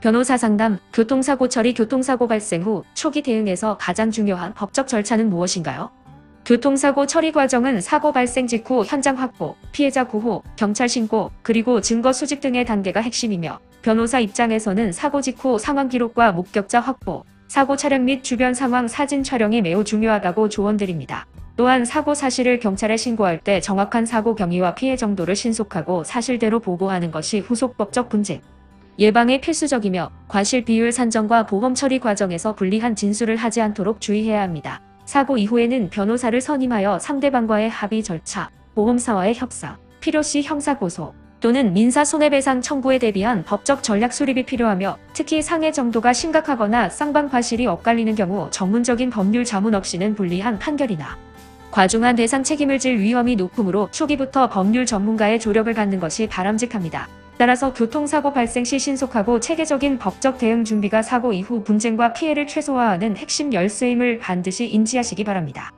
변호사 상담, 교통사고 처리 교통사고 발생 후 초기 대응에서 가장 중요한 법적 절차는 무엇인가요? 교통사고 처리 과정은 사고 발생 직후 현장 확보, 피해자 구호, 경찰 신고, 그리고 증거 수집 등의 단계가 핵심이며 변호사 입장에서는 사고 직후 상황 기록과 목격자 확보, 사고 차량 및 주변 상황 사진 촬영이 매우 중요하다고 조언드립니다. 또한 사고 사실을 경찰에 신고할 때 정확한 사고 경위와 피해 정도를 신속하고 사실대로 보고하는 것이 후속 법적 분쟁. 예방에 필수적이며 과실 비율 산정과 보험 처리 과정에서 불리한 진술을 하지 않도록 주의해야 합니다. 사고 이후에는 변호사를 선임하여 상대방과의 합의 절차, 보험사와의 협상, 필요시 형사고소 또는 민사 손해배상 청구에 대비한 법적 전략 수립이 필요하며 특히 상해 정도가 심각하거나 쌍방 과실이 엇갈리는 경우 전문적인 법률 자문 없이는 불리한 판결이나 과중한 대상 책임을 질 위험이 높으므로 초기부터 법률 전문가의 조력을 갖는 것이 바람직합니다. 따라서 교통사고 발생 시 신속하고 체계적인 법적 대응 준비가 사고 이후 분쟁과 피해를 최소화하는 핵심 열쇠임을 반드시 인지하시기 바랍니다.